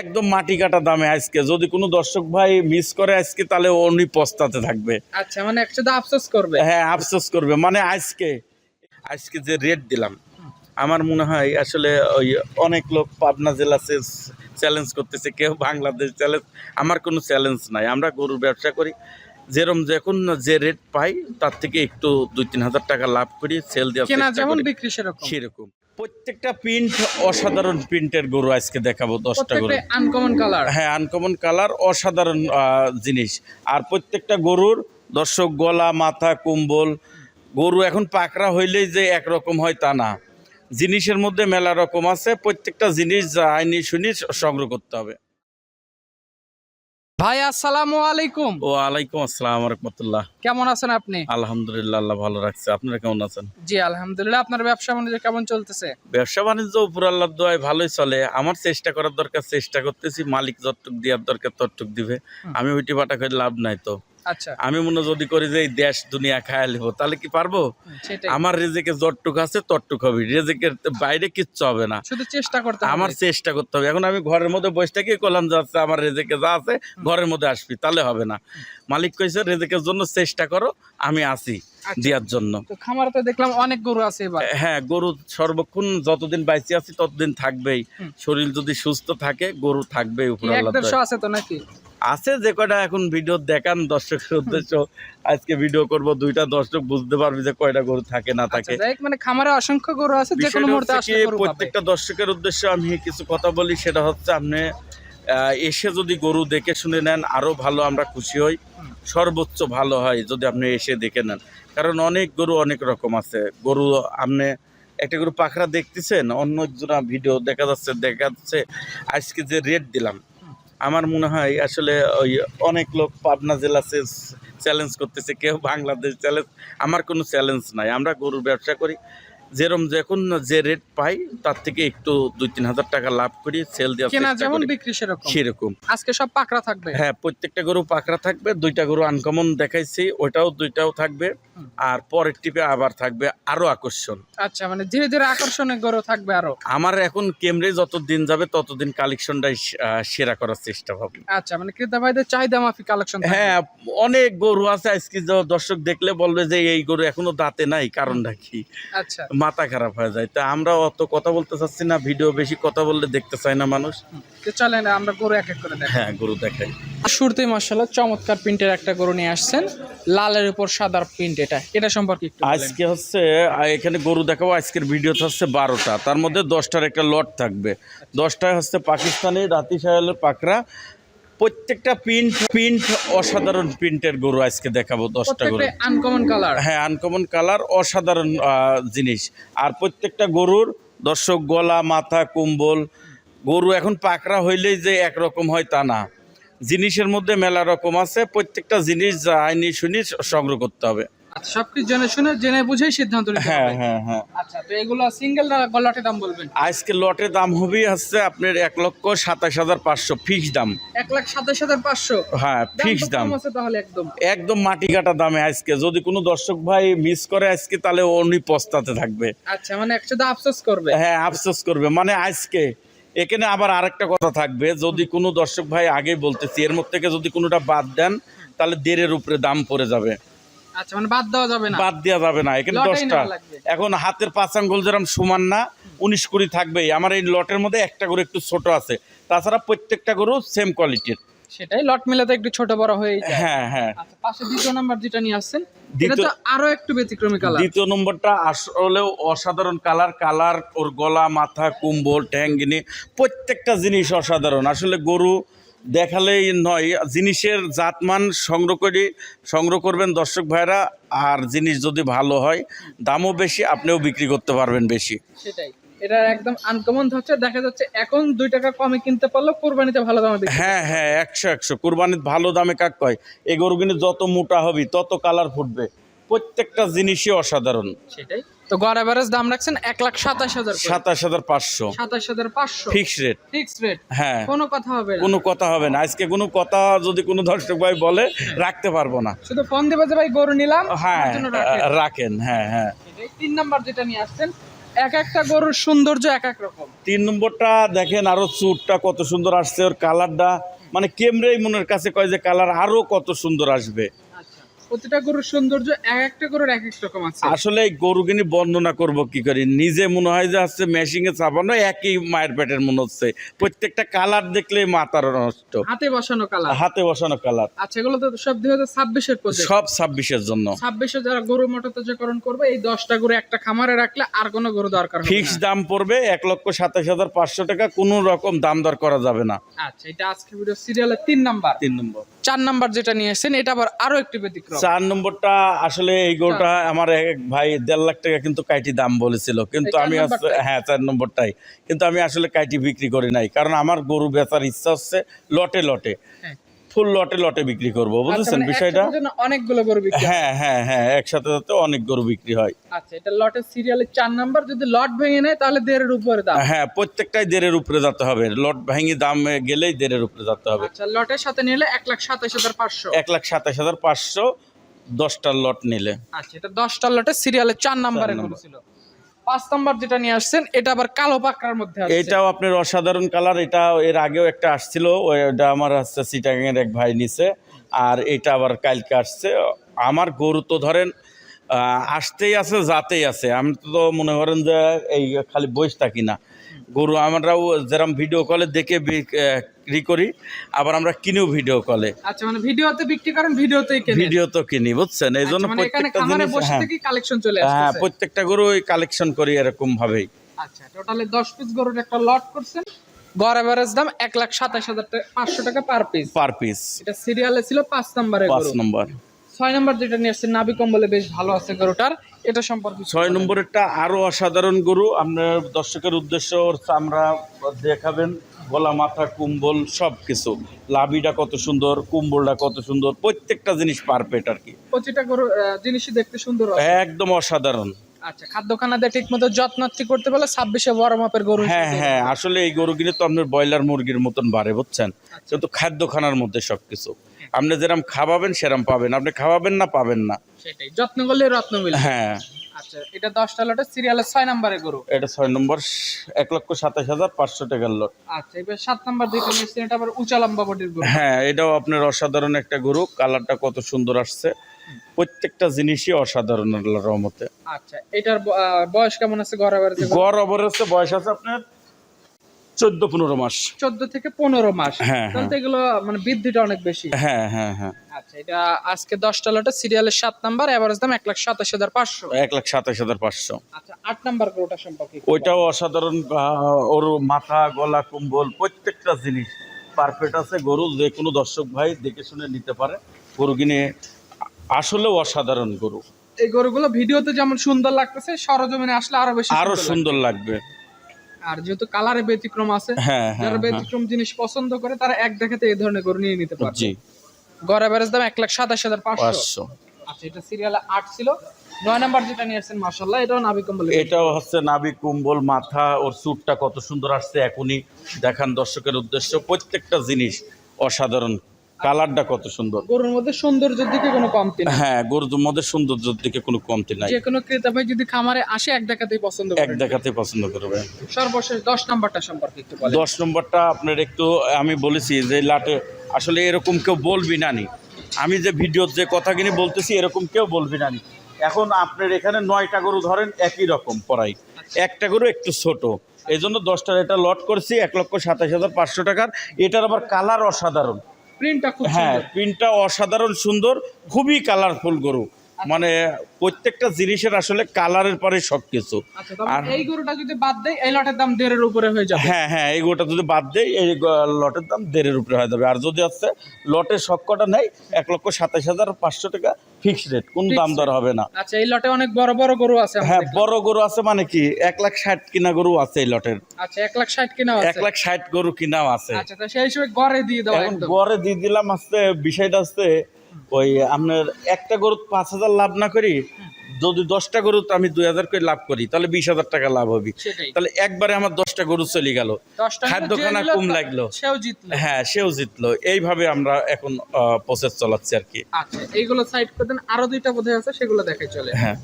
একদম। মাটি কাটা দামে আজকে। যদি কোনো দর্শক ভাই মিস করে আজকে তাহলে উনি পস্তাতে থাকবে। আচ্ছা মানে একসাথে আফসোস করবে? হ্যাঁ আফসোস করবে। মানে আজকে আজকে যে রেট দিলাম আমার মনে হয় আসলে ওই অনেক লোক পাবনা জেলাতে চ্যালেঞ্জ করতেছে কেউ বাংলাদেশ চ্যালেঞ্জ আমার কোনো চ্যালেঞ্জ নাই। আমরা গরুর ব্যবসা করি। যেরম যখন যে রেট পাই তার থেকে একটু দুই তিন হাজার টাকা লাভ করি সেল দেওয়া যেমন বিক্রি সেরকম। সেরকম। প্রত্যেকটা প্রিন্ট অসাধারণ প্রিন্টের গরু আজকে দেখাবো দশটা গরু। আনকমন কালার হ্যাঁ আনকমন কালার অসাধারণ জিনিস। আর প্রত্যেকটা গরুর দর্শক গলা মাথা কুম্বল গরু এখন পাকড়া হইলেই যে একরকম হয় তা না। জিনিসের মধ্যে মেলা রকম আছে প্রত্যেকটা জিনিস যা আইনি শুনি সংগ্রহ করতে হবে। ভাই আসসালামু আলাইকুম। ও আলাইকুম আসসালাম রহমতুল্লাহ। কেমন আছেন আপনি? আলহামদুলিল্লাহ আল্লাহ ভালো রাখছে। আপনারা কেমন আছেন? জি আলহামদুলিল্লাহ। আপনার ব্যবসা বাণিজ্য কেমন চলতেছে? ব্যবসা বাণিজ্য উপর আল্লাহর দোয়ায় ভালোই চলে। আমার চেষ্টা করার দরকার চেষ্টা করতেছি। মালিক যতটুক দেওয়ার দরকার ততটুক দিবে। আমি উইটি বাটা করে লাভ নাই তো। আমি মনে যদি করি যে এই দেশ দুনিয়া খায় লিব তাহলে কি পারব? আমার রেজেকে যতটুক আছে ততটুক হবে। রেজেকের বাইরে কিচ্ছু হবে না। শুধু চেষ্টা করতে আমার চেষ্টা করতে হবে। এখন আমি ঘরের মধ্যে বসে থেকে করলাম যাচ্ছে আমার রেজেকে যা আছে ঘরের মধ্যে আসবি তাহলে হবে না। মালিক কইছে রেজেকের জন্য চেষ্টা করো আমি আসি আচ্ছা। দেওয়ার জন্য। তো খামারে তো দেখলাম অনেক গরু আছে এবার। হ্যাঁ গরু সর্বক্ষণ যতদিন বাইচে আছি ততদিন থাকবেই। শরীর যদি সুস্থ থাকে গরু থাকবেই উপর আছে তো নাকি? আছে যে কয়টা এখন ভিডিও দেখান দর্শকের উদ্দেশ্য। আজকে ভিডিও করব দুইটা দর্শক বুঝতে পারবে যে কয়টা গরু থাকে না আচ্ছা থাকে। মানে খামারে অসংখ্য গরু আছে যে কোনো মুহূর্তে আসলে প্রত্যেকটা দর্শকের উদ্দেশ্যে আমি কিছু কথা বলি সেটা হচ্ছে আপনি এসে যদি গরু দেখে শুনে নেন আরও ভালো আমরা খুশি হই সর্বোচ্চ ভালো হয় যদি আপনি এসে দেখে নেন। কারণ অনেক গরু অনেক রকম আছে। গরু আপনি একটা গরু পাখরা দেখতেছেন অন্য একজনা ভিডিও দেখা যাচ্ছে দেখা যাচ্ছে আজকে যে রেট দিলাম। আমার মনে হয় আসলে ওই অনেক লোক পাবনা জেলাতে চ্যালেঞ্জ করতেছে, কেউ বাংলাদেশ চ্যালেঞ্জ আমার কোনো চ্যালেঞ্জ নাই। আমরা গরুর ব্যবসা করি যেরম যখন যে রেট পাই তার থেকে একটু দুই তিন হাজার টাকা লাভ করি সেল দেওয়ার চেষ্টা যেমন করি। বিক্রি সেরকম। সেরকম। আজকে সব পাকড়া থাকবে? হ্যাঁ প্রত্যেকটা গরু পাকড়া থাকবে দুইটা গরু আনকমন দেখাইছি ওইটাও দুইটাও থাকবে আর পরের টিপে আবার থাকবে আরও আকর্ষণ। আচ্ছা মানে ধীরে ধীরে আকর্ষণীয় গরু থাকবে আরও? আমার এখন কেমরে যত দিন যাবে ততদিন কালেকশনটাই সেরা করার চেষ্টা হবে। আচ্ছা মানে ক্রেতা ভাইদের চাহিদা মাফিক কালেকশন হ্যাঁ অনেক গরু আছে আজকে দর্শক দেখলে বলবে যে এই গরু এখনও দাঁতে নাই কারণটা কি? আচ্ছা। মাথা খারাপ হয়ে যায়। তা আমরা অত কথা বলতে চাচ্ছি না ভিডিও বেশি কথা বললে দেখতে চায় না মানুষ। চলেন আমরা গরু এক এক করে হ্যাঁ গরু দেখাই। শুরুতেই মার্শাল্লাহ চমৎকার প্রিন্টের একটা গরু নিয়ে আসছেন। লালের উপর সাদার প্রিন্ট এটা। এটা সম্পর্কে একটু আজকে হচ্ছে এখানে গরু দেখাবো আজকের ভিডিওতে হচ্ছে বারোটা। তার মধ্যে দশটার একটা লট থাকবে। দশটায় হচ্ছে পাকিস্তানি রাতি সাহেলের পাকড়া প্রত্যেকটা প্রিন্ট প্রিন্ট অসাধারণ প্রিন্টের গরু আজকে দেখাবো দশটা গরু। আনকমন কালার হ্যাঁ আনকমন কালার অসাধারণ জিনিস। আর প্রত্যেকটা গরুর দর্শক গলা মাথা কুম্বল গরু এখন পাকড়া হইলেই যে একরকম হয় তা না। জিনিসের মধ্যে মেলা রকম আছে প্রত্যেকটা জিনিস যা আইনি শুনি সংগ্রহ করতে হবে। আচ্ছা সবকিছু জেনে শুনে জেনে বুঝেই সিদ্ধান্ত নিতে হ্যাঁ হবে। হ্যাঁ হ্যাঁ। আচ্ছা তো এগুলো সিঙ্গেল গলাটে দাম বলবেন? আজকে লটের দাম হবে হচ্ছে আপনার এক লক্ষ সাতাশ হাজার পাঁচশো ফিক্স দাম। এক লাখ সাতাশ হাজার পাঁচশো? হ্যাঁ ফিক্স দাম। আছে তাহলে একদম। একদম মাটি কাটা দামে আজকে। যদি কোনো দর্শক ভাই মিস করে আজকে তাহলে উনি পস্তাতে থাকবে। আচ্ছা মানে একসাথে আফসোস করবে? হ্যাঁ আফসোস করবে। মানে আজকে এখানে আবার আরেকটা কথা থাকবে। যদি কোনো দর্শক ভাই আগে বলতেছি এর মধ্যে থেকে যদি কোনোটা বাদ দেন তাহলে দেড়ের উপরে দাম পড়ে যাবে। আচ্ছা মানে বাদ দেওয়া যাবে না। বাদ দেওয়া যাবে না এখানে দশটা। এখন হাতের পাঁচ আঙ্গুল যেরকম সমান না উনিশ কুড়ি থাকবেই। আমার এই লটের মধ্যে একটা গরু একটু ছোট আছে। তাছাড়া প্রত্যেকটা গরু সেম কোয়ালিটির সেটাই লট মিলাতে একটু ছোট বড় হয়ে যায়। হ্যাঁ হ্যাঁ। আচ্ছা পাশে দ্বিতীয় নাম্বার যেটা নিয়ে আসছেন এটা তো আরও একটু ব্যতিক্রমী কালার দ্বিতীয় নম্বরটা আসলেও অসাধারণ কালার কালার ওর গলা মাথা কুম্বল ট্যাঙ্গিনি প্রত্যেকটা জিনিস অসাধারণ। আসলে গরু দেখালেই নয় জিনিসের জাতমান সংগ্রহ করে সংগ্রহ করবেন দর্শক ভাইরা আর জিনিস যদি ভালো হয় দামও বেশি আপনিও বিক্রি করতে পারবেন বেশি। সেটাই। এটা একদম আনকমন হচ্ছে দেখা যাচ্ছে এখন দুই টাকা কমে কিনতে পারলেও কোরবানিতে ভালো দামে হ্যাঁ হ্যাঁ একশো একশো। কুরবানির ভালো দামে কাক কয়? এই গরুগুলি যত মোটা হবে তত কালার ফুটবে। প্রত্যেকটা জিনিসই অসাধারণ। সেটাই। তো গড় অ্যাভারেজ দাম রাখছেন এক লাখ সাতাশ হাজার সাতাশ হাজার পাঁচশো। সাতাশ হাজার পাঁচশো। ফিক্স রেট ফিক্স রেট হ্যাঁ। কোনো কথা হবে কোনো কথা হবে না। আজকে কোনো কথা যদি কোনো দর্শক ভাই বলে রাখতে পারব না। শুধু ফোন দেবে যে ভাই গরু নিলাম। হ্যাঁ রাখেন। হ্যাঁ হ্যাঁ। তিন নাম্বার যেটা নিয়ে আসছেন এক একটা গরুর সৌন্দর্য এক এক রকম। তিন নম্বরটা দেখেন আরও চুটটা কত সুন্দর আসছে ওর কালারটা মানে কেমরেই মনের কাছে কয় যে কালার আরও কত সুন্দর আসবে। প্রতিটা গরুর সৌন্দর্য এক একটা গরুর এক এক রকম আছে। আসলে এই গরুগিনি বর্ণনা করব কি করি? নিজে মনে হয় যে আসছে মেশিং এ চাপানো একই মায়ের পেটের মনে হচ্ছে। প্রত্যেকটা কালার দেখলে মাথার নষ্ট। হাতে বসানো কালার হাতে বসানো কালার আচ্ছা এগুলো তো সব দুই হাজার ছাব্বিশের সব ছাব্বিশের জন্য। ছাব্বিশে যারা গরু মোটরতাজাকরণ করবে এই দশটা গরু একটা খামারে রাখলে আর কোনো গরু দরকার ফিক্স দাম পড়বে এক লক্ষ সাতাশ হাজার পাঁচশো টাকা কোনো রকম দাম দর করা যাবে না। আচ্ছা এটা আজকে ভিডিও সিরিয়ালের তিন নাম্বার। তিন নম্বর। চার নাম্বার যেটা নিয়ে এসেছেন এটা আবার আরও একটি ব্যতিক্রম। চার নম্বরটা আসলে এই গরুটা আমার এক ভাই দেড় লাখ টাকা কিন্তু কাইটি দাম বলেছিল। কিন্তু আমি আসলে হ্যাঁ চার নম্বরটাই। কিন্তু আমি আসলে কাইটি বিক্রি করি নাই। কারণ আমার গরু বেচার ইচ্ছা হচ্ছে লটে লটে। হ্যাঁ। ফুল লটে লটে বিক্রি করব আচ্ছা, বুঝেছেন মানে বিষয়টা? অনেকগুলো গরু বিক্রি হ্যাঁ। হ্যাঁ হ্যাঁ একসাথে সাথে অনেক গরু বিক্রি হয়। আচ্ছা এটা লটের সিরিয়ালের চার নাম্বার যদি লট ভেঙে নেয় তাহলে দেড়ের উপরে দাম। হ্যাঁ প্রত্যেকটাই দেড়ের উপরে যেতে হবে। লট ভেঙে দাম গেলেই দেড়ের উপরে যেতে হবে। আচ্ছা লটের সাথে নিলে এক লাখ সাতাশ হাজার পাঁচশো। এক লাখ সাতাশ হাজার পাঁচশো দশটার লট নিলে। আচ্ছা এটা দশটা লটে সিরিয়ালে চার নাম্বারে নাম্বার। গরু ছিল পাঁচ নাম্বার যেটা নিয়ে আসছেন এটা আবার কালো পাকড়ার মধ্যে আছে। এটাও আপনার অসাধারণ কালার এটা এর আগেও একটা আসছিল ওটা আমার হচ্ছে সিটাগাংয়ের এক ভাই নিছে আর এটা আবার কালকে আসছে। আমার গরু তো ধরেন আসতেই আছে যাতেই আছে। আমি তো মনে করেন যে এই খালি বসে থাকি না। গরু আমরাও যেরকম ভিডিও কলে দেখে বিক্রি করি আবার আমরা কিনেও ভিডিও কলে আচ্ছা মানে ভিডিওতে বিক্রি করেন ভিডিওতেই কেনেন? ভিডিও তো কিনি বুঝছেন? এই জন্য আচ্ছা, মানে প্রত্যেকটা জিনিস বসে হ্যাঁ। কালেকশন চলে হ্যাঁ প্রত্যেকটা গরু কালেকশন করি এরকম ভাবেই। আচ্ছা টোটালি দশ পিস গরুর একটা লট করছেন। গড় এভারেজ দাম এক লাখ সাতাশ হাজার টাকা পাঁচশো টাকা পার পিস পার পিস এটা সিরিয়ালে ছিল পাঁচ নাম্বারে পাঁচ নম্বর। ছয় নাম্বার যেটা নিয়ে আসছেন নাবি কম্বলে বেশ ভালো আছে গরুটার। এটা সম্পর্কে ছয়। নম্বরেরটা আরও অসাধারণ গরু। আপনার দর্শকের উদ্দেশ্য ওর চামড়া দেখাবেন গলা মাথা কুম্বল সব কিছু লাভিটা কত সুন্দর কুম্বলটা কত সুন্দর প্রত্যেকটা জিনিস পারফেক্ট আর কি। প্রতিটা গরু জিনিসই দেখতে সুন্দর একদম অসাধারণ। আচ্ছা খাদ্যখানা দিয়ে ঠিক মতো যত্নার্থী করতে পারলে ছাব্বিশে বড় মাপের গরু হ্যাঁ হ্যাঁ আসলে এই গরু কিনে তো আপনার ব্রয়লার মুরগির মতন বাড়ে বুঝছেন? কিন্তু খাদ্যখানার মধ্যে সব কিছু আপনি যেরকম খাওয়াবেন সেরম পাবেন। আপনি খাওয়াবেন না পাবেন না। সেটাই। যত্ন করলে রত্ন মিলবে হ্যাঁ। আচ্ছা এটা দশটা সিরিয়ালের ছয় নাম্বারে গরু। এটা ছয় নম্বর এক লক্ষ সাতাশ হাজার পাঁচশো টাকার লট আচ্ছা এবার সাত নাম্বার এটা আবার উঁচা লম্বা বডির গরু। হ্যাঁ এটাও আপনার অসাধারণ একটা গরু। কালারটা কত সুন্দর আসছে। প্রত্যেকটা জিনিসই অসাধারণ আল্লাহর রহমতে। আচ্ছা এটার বয়স কেমন আছে? গড় গড় বয়স আছে আপনার চোদ্দ পনেরো মাস। চোদ্দ থেকে পনেরো মাস। হ্যাঁ, তাহলে এগুলো মানে বৃদ্ধিটা অনেক বেশি। হ্যাঁ হ্যাঁ হ্যাঁ। আচ্ছা এটা আজকে দশটা লটে সিরিয়ালের সাত নাম্বার এভারেজ দাম এক লাখ সাতাশ হাজার পাঁচশো। এক লাখ সাতাশ হাজার পাঁচশো। আচ্ছা আট নাম্বার গরুটা সম্পর্কে ওইটাও অসাধারণ ওর মাথা গলা কুম্বল প্রত্যেকটা জিনিস পারফেক্ট আছে। গরু যে কোনো দর্শক ভাই দেখে শুনে নিতে পারে। গরু কিনে আসলেও অসাধারণ গরু। এই গরুগুলো ভিডিওতে যেমন সুন্দর লাগতেছে সরজমিনে আসলে আরও বেশি আরও সুন্দর লাগবে। আর যেহেতু কালারে ব্যতিক্রম আছে হ্যাঁ হ্যাঁ যারা হ্যাঁ। ব্যতিক্রম জিনিস পছন্দ করে তারা এক দেখাতে এই ধরনের গরু নিয়ে নিতে পারবে। গড় এভারেজ দাম এক লাখ সাতাশ হাজার পাঁচশো। পাঁচশো। আচ্ছা এটা সিরিয়ালে আট ছিল। নয় নাম্বার যেটা নিয়ে আসছেন মার্শাল্লাহ এটাও নাবি কম্বল এটাও হচ্ছে নাবি কুম্বল মাথা ওর স্যুটটা কত সুন্দর আসছে এখনই দেখান দর্শকের উদ্দেশ্য। প্রত্যেকটা জিনিস অসাধারণ কালারটা কত সুন্দর? গরুর মধ্যে সৌন্দর্যের দিকে কোনো কমতি নেই। হ্যাঁ গরুর মধ্যে সৌন্দর্যের দিকে কোনো কমতি নাই। যে কোনো ক্রেতা ভাই যদি খামারে আসে এক দেখাতেই পছন্দ এক করে দেখাতে পছন্দ করবে। সর্বশেষ দশ নাম্বারটা সম্পর্কে একটু বলেন। দশ নম্বরটা আপনার একটু আমি বলেছি যে লাটে আসলে এরকম কেউ বলবি না নি। আমি যে ভিডিওর যে কথাগুলি বলতেছি এরকম কেউ বলবি না নি। এখন আপনার এখানে নয়টা গরু ধরেন একই রকম পড়াই। একটা গরু একটু ছোট। এই জন্য দশটার এটা লট করছি এক লক্ষ সাতাশ হাজার পাঁচশো টাকার। এটার আবার কালার অসাধারণ। প্রিন্টটা খুব হ্যাঁ প্রিন্টটা অসাধারণ সুন্দর খুবই কালারফুল গরু। মানে প্রত্যেকটা জিনিসের আসলে কালারের পরে সব কিছু আচ্ছা আর- এই গরুটা যদি বাদ দেয় এই লটের দাম দেড়ের উপরে হয়ে যাবে। হ্যাঁ হ্যাঁ এই গোটা যদি বাদ দেয় এই লটের দাম দেড়ের উপরে হয়ে যাবে। আর যদি আছে লটের সবকটা নেই এক লক্ষ সাতাশ হাজার পাঁচশো টাকা ফিক্সড রেট কোন দাম দর হবে না। আচ্ছা এই লটে অনেক বড় বড় গরু আছে হ্যাঁ বড় গরু আছে মানে কি এক লাখ ষাট কিনা গরু আছে এই লটের। আচ্ছা এক লাখ ষাট কিনা এক লাখ ষাট গরু কিনাও আছে। আচ্ছা তো সেই হিসেবে গড়ে দিয়ে দাও এখন গড়ে দিয়ে দিলাম আসতে বিষয়টা আসতে ওই আপনার একটা গরু পাঁচ হাজার লাভ না করি যদি দশটা গরু আমি দুই হাজার করে লাভ করি তাহলে বিশ হাজার টাকা লাভ হবে। তাহলে একবারে আমার দশটা গরু চলে গেল। খাদ্যখানা কম লাগল। সেও জিতলো। হ্যাঁ সেও জিতলো। এইভাবে আমরা এখন প্রসেস চালাচ্ছি আর কি। আচ্ছা এইগুলো সাইড করে দেন। আরও দুইটা বোধহয় আছে সেগুলো দেখে চলে। হ্যাঁ।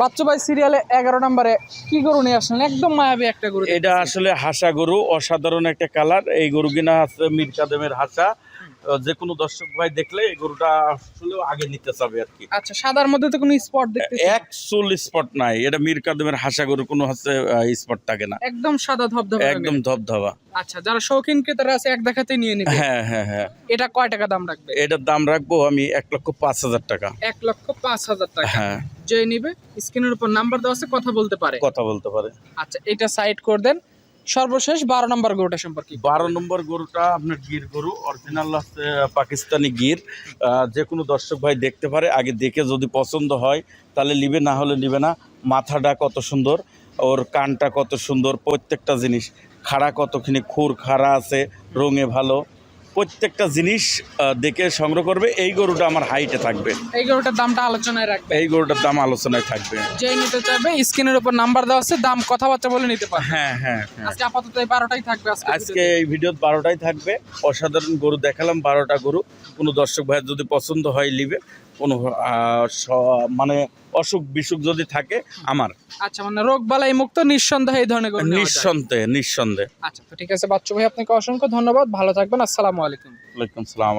বাচ্চু ভাই সিরিয়ালে এগারো নম্বরে কি গরু নিয়ে আসলেন? একদম মায়াবী একটা গরু এটা আসলে হাসা গরু অসাধারণ একটা কালার এই গরু কিনা আছে মীর কাদেমের হাসা। যে কোনো দর্শক ভাই দেখলে এই গরুটা আসলে আগে নিতে চাবে আর কি। আচ্ছা সাদার মধ্যে তো কোনো স্পট দেখতে এক চুল স্পট নাই। এটা মীর কাদেমের হাসা গরু কোনো হচ্ছে স্পট থাকে না। একদম সাদা ধবধবে একদম ধবধবা। আচ্ছা যারা শৌখিন ক্রেতারা আছে এক দেখাতে নিয়ে নিবে। হ্যাঁ হ্যাঁ হ্যাঁ। এটা কয় টাকা দাম রাখবে? এটার দাম রাখব আমি এক লক্ষ পাঁচ হাজার টাকা। এক লক্ষ পাঁচ হাজার টাকা। হ্যাঁ। যে নিবে স্ক্রিনের উপর নাম্বার দেওয়া আছে কথা বলতে পারে। কথা বলতে পারে। আচ্ছা এটা সাইড করে দেন। সর্বশেষ বারো নম্বর গরুটা সম্পর্কে বারো নম্বর গরুটা আপনার গির গরু অরিজিনাল পাকিস্তানি গির। যে কোনো দর্শক ভাই দেখতে পারে, আগে দেখে যদি পছন্দ হয়, তাহলে নিবে, না হলে নিবে না। মাথাটা কত সুন্দর, ওর কানটা কত সুন্দর, প্রত্যেকটা জিনিস। খাড়া কতখানি খুর খাড়া আছে, রঙে ভালো। প্রত্যেকটা জিনিস দেখে সংগ্রহ করবে। এই গরুটা আমার হাইটে থাকবে। এই গরুটার দামটা আলোচনায় রাখবে। এই গরুটার দাম আলোচনায় থাকবে। যে নিতে চাইবে স্ক্রিনের উপর নাম্বার দেওয়া আছে দাম কথাবার্তা বলে নিতে পারবে। হ্যাঁ হ্যাঁ হ্যাঁ। আজকে আপাতত এই বারোটাই থাকবে আজকে আজকে এই ভিডিও বারোটাই থাকবে। অসাধারণ গরু দেখালাম বারোটা গরু। কোনো দর্শক ভাইয়ের যদি পছন্দ হয় লিবে কোনো মানে অসুখ বিসুখ যদি থাকে আমার। আচ্ছা মানে রোগ বালাই মুক্ত নিঃসন্দেহে এই ধরনের নিঃসন্দেহে নিঃসন্দেহে। আচ্ছা তো ঠিক আছে বাচ্চু ভাই আপনাকে অসংখ্য ধন্যবাদ। ভালো থাকবেন আসসালামু আলাইকুম। ওয়ালাইকুম আসসালাম